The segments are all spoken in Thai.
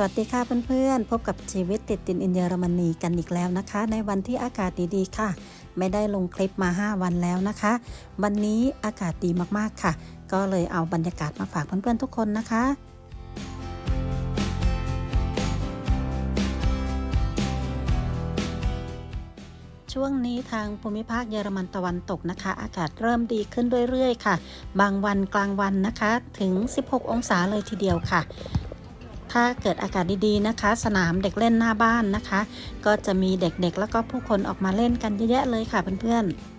สวัสดีค่ะเพื่อนๆ พบกับชีวิตติดตินอินเยอรมนีกันอีกแล้วนะคะ ในวันที่อากาศดีๆค่ะ ไม่ได้ลงคลิปมา 5 วันแล้วนะคะ วันนี้อากาศดีมากๆค่ะ ก็เลยเอาบรรยากาศมาฝากเพื่อนๆทุกคนนะคะช่วงนี้ทางภูมิภาคเยอรมันตะวันตกนะคะ อากาศเริ่มดีขึ้นเรื่อยๆ ค่ะ บางวันกลางวันนะคะถึง 16 องศาเลยทีเดียวค่ะ ถ้าเกิดอากาศดีๆนะคะ สนามเด็กเล่นหน้าบ้านนะคะ ก็จะมีเด็กๆ แล้วก็ผู้คนออกมาเล่นกันเยอะแยะเลยค่ะเพื่อนๆ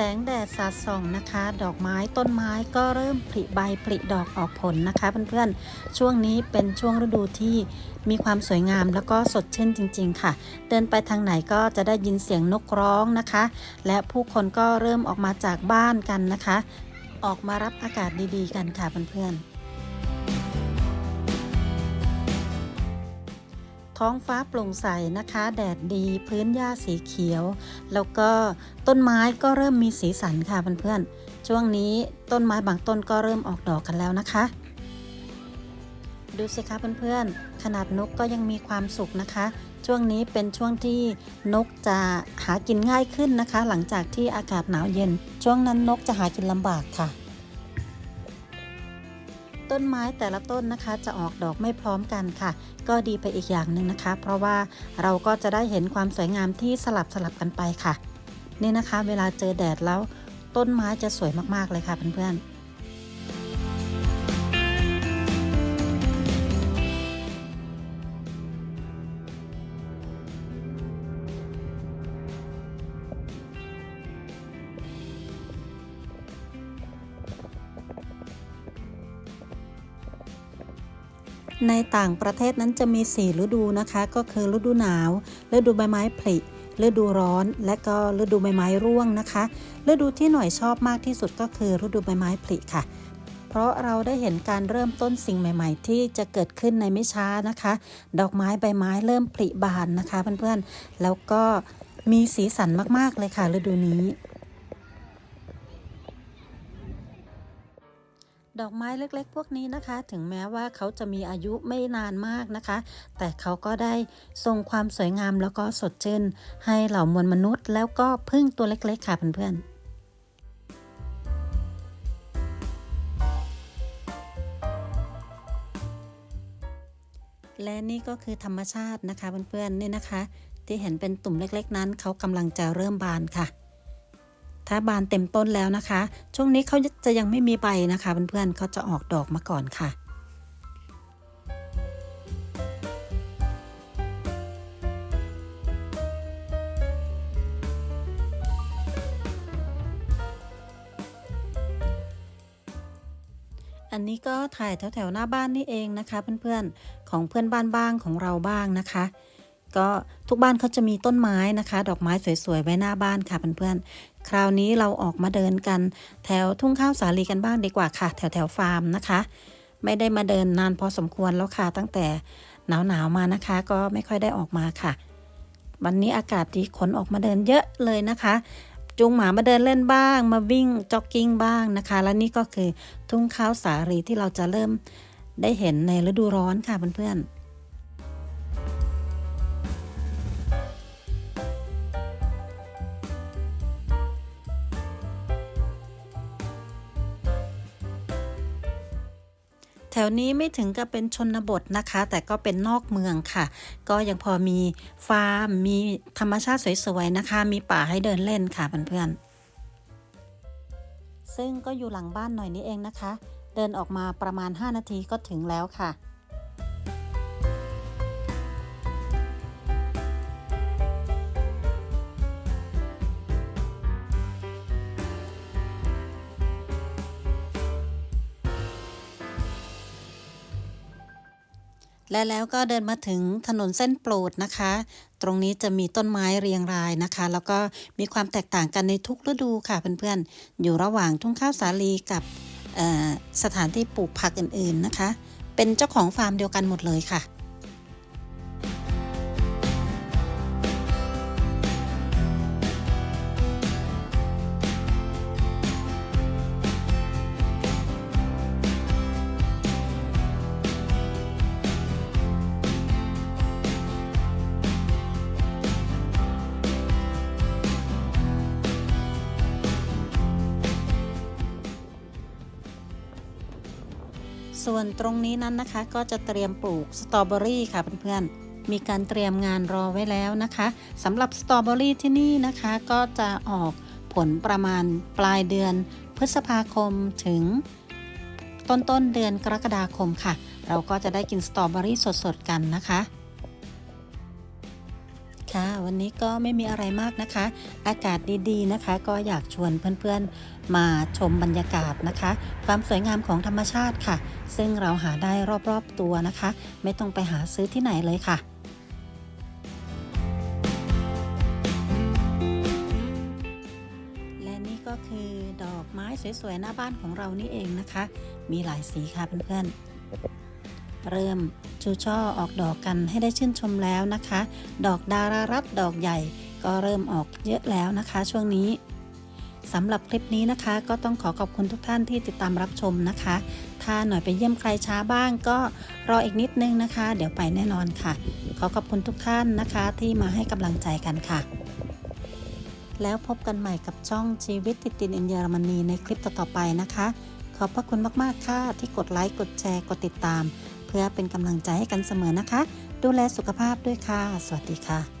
แสงแดดสาดส่องนะคะ ดอกไม้ต้นไม้ก็เริ่มผลิใบผลิดอกออกผลนะคะ เพื่อนๆ ช่วงนี้เป็นช่วงฤดูที่มีความสวยงามแล้วก็สดชื่นจริง ๆ ค่ะ เดินไปทางไหนก็จะได้ยินเสียงนกร้องนะคะ และผู้คนก็เริ่มออกมาจากบ้านกันนะคะ ออกมารับอากาศดีๆ กันค่ะเพื่อนๆ ท้องฟ้าโปร่งใสนะคะ แดดดีพื้นหญ้าสีเขียว แล้วก็ต้นไม้ก็เริ่มมีสีสันค่ะเพื่อนๆช่วงนี้ต้นไม้บางต้นก็เริ่มออกดอกกันแล้วนะคะ ดูสิคะเพื่อนๆขนาดนกก็ยังมีความสุขนะคะ ช่วงนี้เป็นช่วงที่นกจะหากินง่ายขึ้นนะคะ หลังจากที่อากาศหนาวเย็น ช่วงนั้นนกจะหากินลำบากค่ะ ต้นไม้แต่ละต้นนะคะ จะออกดอกไม่พร้อมกันค่ะ ก็ดีไปอีกอย่างหนึ่งนะคะ เพราะว่าเราก็จะได้เห็นความสวยงามที่สลับสลับกันไปค่ะ นี่นะคะ เวลาเจอแดดแล้วต้นไม้จะสวยมากๆเลยค่ะเพื่อนๆ ในต่างประเทศนั้นจะมี 4 ฤดูนะคะ ก็คือฤดูหนาว ฤดูใบไม้ผลิฤดูร้อน และก็ฤดูใบไม้ร่วงนะคะ ฤดูที่หน่อยชอบมากที่สุดก็คือฤดูใบไม้ผลิค่ะ เพราะเราได้เห็นการเริ่มต้นสิ่งใหม่ ๆ ที่จะเกิดขึ้นในไม่ช้านะคะ ดอกไม้ใบไม้เริ่มผลิบานนะคะเพื่อนๆ แล้วก็มีสีสันมากๆเลยค่ะฤดูนี้ ดอกไม้เล็กๆ พวกนี้นะคะ ถึงแม้ว่าเขาจะมีอายุไม่นานมากนะคะ แต่เขาก็ได้ทรงความสวยงามแล้วก็สดชื่น ให้เหล่ามวลมนุษย์ แล้วก็พึ่งตัวเล็กๆค่ะเพื่อนๆและนี่ก็คือธรรมชาตินะคะเพื่อนๆนี่นะคะ ที่เห็นเป็นตุ่มเล็กๆนั้น เขากำลังจะเริ่มบานค่ะ ถ้าบานเต็มต้นแล้วนะคะ ช่วงนี้เขาจะยังไม่มีใบนะคะเพื่อนๆเขาจะออกดอกมาก่อนค่ะอันนี้ก็ถ่ายแถวๆหน้าบ้านนี่เองนะคะ เพื่อนๆ ของเพื่อนบ้านบ้างของเราบ้างนะคะ ก็ทุกบ้านเขาจะมีต้นไม้นะคะ ดอกไม้สวยๆ ไว้หน้าบ้านค่ะเพื่อนๆ คราวนี้เราออกมาเดินกัน แถวทุ่งข้าวสาลีกันบ้างดีกว่าค่ะ แถวแถวฟาร์มนะคะ ไม่ได้มาเดินนานพอสมควรแล้วค่ะ ตั้งแต่หนาวๆมานะคะ ก็ไม่ค่อยได้ออกมาค่ะ วันนี้อากาศดีขนออกมาเดินเยอะเลยนะคะ จูงหมามาเดินเล่นบ้าง มาวิ่งจ็อกกิ้งบ้างนะคะ และนี่ก็คือทุ่งข้าวสาลีที่เราจะเริ่มได้เห็นในฤดูร้อนค่ะเพื่อนๆ ถวนี้ไม่ถึงกับเป็นชนบทนะคะ แต่ก็เป็นนอกเมืองค่ะ ก็ยังพอมีฟาร์มมีธรรมชาติสวยๆนะคะ มีป่าให้เดินเล่นค่ะเพื่อนๆซึ่งก็อยู่หลังบ้านหน่อยนี้เองนะคะ เดินออกมาประมาณ 5 นาทีก็ถึงแล้วค่ะ และแล้วก็เดินมาถึงถนนเส้นโปรดนะคะ ตรงนี้จะมีต้นไม้เรียงรายนะคะ แล้วก็มีความแตกต่างกันในทุกฤดูค่ะเพื่อนๆ อยู่ระหว่างทุ่งข้าวสาลีกับสถานที่ปลูกผักอื่นๆนะคะ เป็นเจ้าของฟาร์มเดียวกันหมดเลยค่ะ ส่วนตรงนี้นั้นนะคะก็จะเตรียมปลูกสตรอเบอรี่ค่ะเพื่อนๆ มีการเตรียมงานรอไว้แล้วนะคะสำหรับสตรอเบอรี่ที่นี่นะคะก็จะออกผลประมาณปลายเดือนพฤษภาคมถึงต้นต้นเดือนกรกฎาคมค่ะ เราก็จะได้กินสตรอเบอรี่สดๆกันนะคะ ค่ะวันนี้ก็ไม่มีอะไรมากนะคะ อากาศดีๆนะคะ ก็อยากชวนเพื่อนๆมาชมบรรยากาศนะคะ ความสวยงามของธรรมชาติค่ะ ซึ่งเราหาได้รอบๆตัวนะคะ ไม่ต้องไปหาซื้อที่ไหนเลยค่ะและนี่ก็คือดอกไม้สวยๆ หน้าบ้านของเรานี่เองนะคะ มีหลายสีค่ะเพื่อนๆ เริ่มชูช่อออกดอกกันให้ได้ชื่นชมแล้วนะคะ ดอกดารารัตดอกใหญ่ ก็เริ่มออกเยอะแล้วนะคะ ช่วงนี้สำหรับคลิปนี้นะคะ ก็ต้องขอขอบคุณทุกท่านที่ติดตามรับชมนะคะ ถ้าหน่อยไปเยี่ยมใครช้าบ้างก็รออีกนิดนึงนะคะ เดี๋ยวไปแน่นอนค่ะ ขอขอบคุณทุกท่านนะคะที่มาให้กำลังใจกันค่ะ แล้วพบกันใหม่กับช่องชีวิตติดดินอินเยอรมนีในคลิปต่อๆไปนะคะ ขอบพระคุณมากๆค่ะที่กดไลค์กดแชร์กดติดตาม เพื่อเป็นกำลังใจให้กันเสมอนะคะ ดูแลสุขภาพด้วยค่ะ สวัสดีค่ะ